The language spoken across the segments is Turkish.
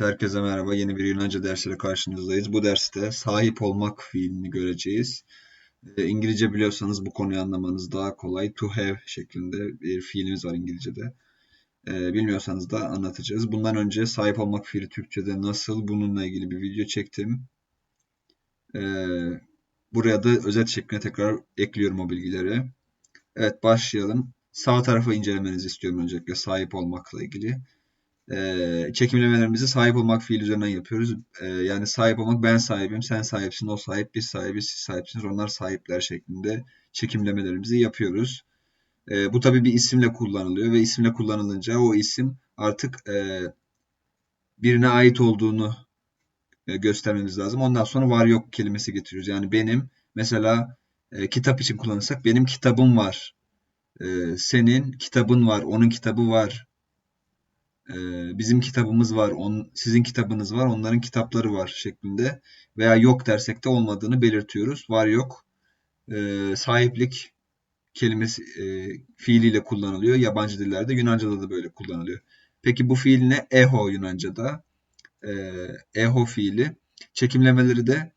Herkese merhaba. Yeni bir Yunanca dersiyle karşınızdayız. Bu derste sahip olmak fiilini göreceğiz. E, İngilizce biliyorsanız bu konuyu anlamanız daha kolay. To have şeklinde bir fiilimiz var İngilizce'de. E, bilmiyorsanız da anlatacağız. Bundan önce sahip olmak fiili Türkçe'de nasıl bununla ilgili bir video çektim. E, buraya da özet şeklinde tekrar ekliyorum o bilgileri. Evet, başlayalım. Sağ tarafa incelemenizi istiyorum öncelikle sahip olmakla ilgili e, çekimlemelerimizi sahip olmak fiil üzerinden yapıyoruz. E, yani sahip olmak ben sahibim, sen sahipsin, o sahip, biz sahibiz, siz sahipsiniz, onlar sahipler şeklinde çekimlemelerimizi yapıyoruz. E, bu tabii bir isimle kullanılıyor ve isimle kullanılınca o isim artık e, birine ait olduğunu e, göstermemiz lazım. Ondan sonra var yok kelimesi getiriyoruz. Yani benim mesela e, kitap için kullanırsak benim kitabım var. E, senin kitabın var, onun kitabı var, bizim kitabımız var, on, sizin kitabınız var, onların kitapları var şeklinde veya yok dersek de olmadığını belirtiyoruz. Var yok e, sahiplik kelimesi e, fiiliyle kullanılıyor. Yabancı dillerde Yunanca'da da böyle kullanılıyor. Peki bu fiil ne? Eho Yunanca'da. E, eho fiili. Çekimlemeleri de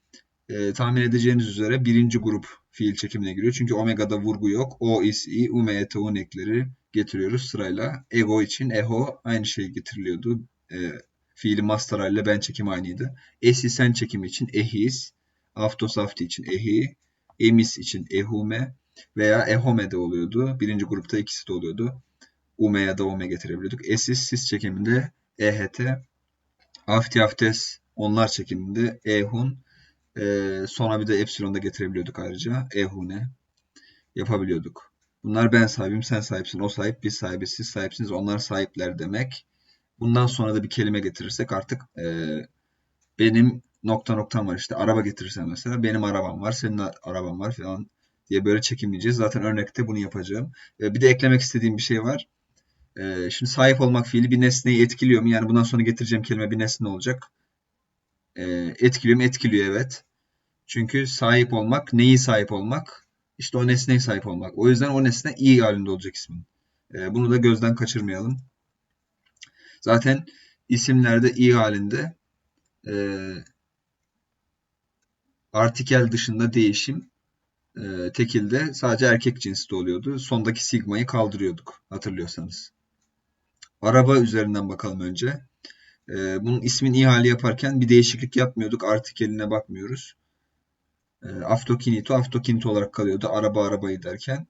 e, tahmin edeceğiniz üzere birinci grup fiil çekimine giriyor. Çünkü omega'da vurgu yok. O, is, i, ume, ete, un ekleri getiriyoruz sırayla. Ego için eho aynı şey getiriliyordu. E, fiili mastara ile ben çekim aynıydı. Esi sen çekimi için ehis. Aftos afti için ehi. Emis için ehume veya ehome de oluyordu. Birinci grupta ikisi de oluyordu. Ume ya da ome getirebiliyorduk. Esis sis çekiminde eht. Afti aftes onlar çekiminde ehun. E, sonra bir de epsilon da getirebiliyorduk ayrıca. Ehune yapabiliyorduk. Bunlar ben sahibim, sen sahipsin, o sahip, biz sahibiz, siz sahipsiniz, onlar sahipler demek. Bundan sonra da bir kelime getirirsek artık e, benim nokta noktam var işte araba getirirsen mesela benim arabam var, senin araban var falan diye böyle çekimleyeceğiz. Zaten örnekte bunu yapacağım. E, bir de eklemek istediğim bir şey var. E, şimdi sahip olmak fiili bir nesneyi etkiliyor mu? Yani bundan sonra getireceğim kelime bir nesne olacak. E, etkiliyor mu? Etkiliyor evet. Çünkü sahip olmak, neyi sahip olmak? İşte o nesneye sahip olmak. O yüzden o nesne iyi halinde olacak ismin. E, bunu da gözden kaçırmayalım. Zaten isimlerde iyi halinde e, artikel dışında değişim e, tekilde sadece erkek cinste oluyordu. Sondaki sigmayı kaldırıyorduk hatırlıyorsanız. Araba üzerinden bakalım önce. E, bunun ismin iyi hali yaparken bir değişiklik yapmıyorduk. Artikeline bakmıyoruz. E, aftokinito aftokinito olarak kalıyordu araba arabayı derken.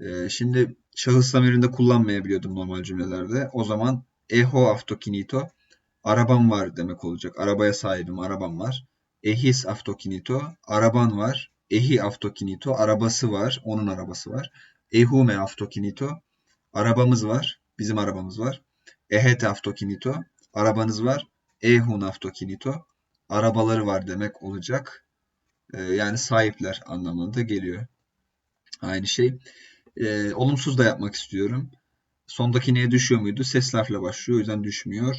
E, şimdi şahıs zamirinde kullanmayabiliyordum normal cümlelerde. O zaman eho aftokinito arabam var demek olacak. Arabaya sahibim, arabam var. Ehis aftokinito araban var. Ehi aftokinito arabası var, onun arabası var. Ehume aftokinito arabamız var, bizim arabamız var. Ehete aftokinito arabanız var. Ehun aftokinito arabaları var demek olacak. Ee, yani sahipler anlamında geliyor. Aynı şey. E, olumsuz da yapmak istiyorum. Sondaki neye düşüyor muydu? Ses harfle başlıyor. O yüzden düşmüyor.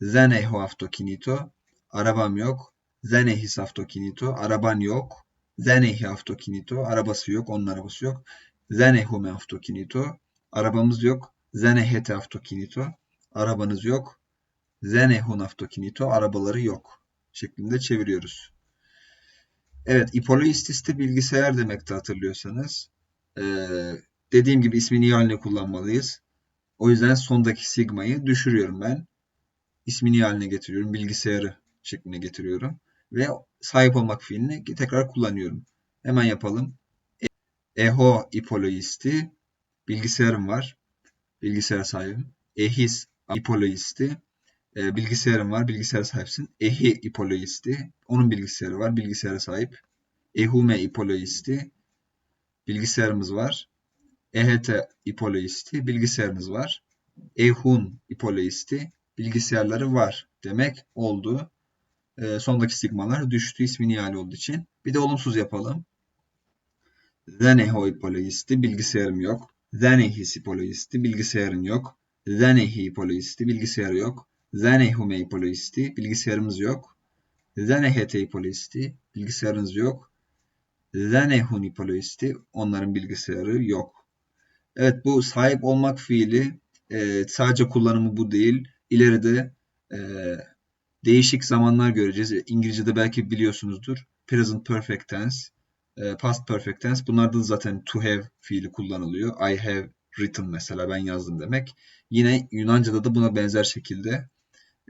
Zeneho aftokinito. Arabam yok. Zenehis aftokinito. Araban yok. Zenehi aftokinito. Arabası yok. Onun arabası yok. Zenehume aftokinito. Arabamız yok. Zenehete aftokinito. Arabanız yok. Zenehun aftokinito. Arabaları yok. Şeklinde çeviriyoruz. Evet, ipoloistis bilgisayar demekti hatırlıyorsanız. Ee, dediğim gibi ismini iyi haline kullanmalıyız. O yüzden sondaki sigmayı düşürüyorum ben. İsmini iyi haline getiriyorum. Bilgisayarı şekline getiriyorum. Ve sahip olmak fiilini tekrar kullanıyorum. Hemen yapalım. Eho ipoloisti. Bilgisayarım var. Bilgisayara sahibim. Ehis ipoloisti. E, bilgisayarım var, bilgisayara sahipsin. Ehi ipoloisti, onun bilgisayarı var, bilgisayara sahip. Ehume ipoloisti, bilgisayarımız var. Ehete ipoloisti, bilgisayarınız var. Ehun ipoloisti, bilgisayarları var demek oldu. E, sondaki sigmalar düştü ismi nihali olduğu için. Bir de olumsuz yapalım. Zeneho ipoloisti, bilgisayarım yok. Zenehis ipoloisti, bilgisayarın yok. Zenehi ipoloisti, bilgisayarı yok. Zenehume ipoloisti, bilgisayarımız yok. Zenehete ipoloisti, bilgisayarınız yok. Zenehun ipoloisti, onların bilgisayarı yok. Evet bu sahip olmak fiili e, sadece kullanımı bu değil. İleride e, değişik zamanlar göreceğiz. İngilizce'de belki biliyorsunuzdur. Present perfect tense, e, past perfect tense. Bunlarda da zaten to have fiili kullanılıyor. I have written mesela ben yazdım demek. Yine Yunanca'da da buna benzer şekilde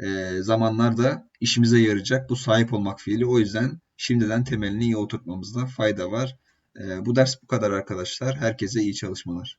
e, zamanlarda işimize yarayacak bu sahip olmak fiili. O yüzden şimdiden temelini iyi oturtmamızda fayda var. E, bu ders bu kadar arkadaşlar. Herkese iyi çalışmalar.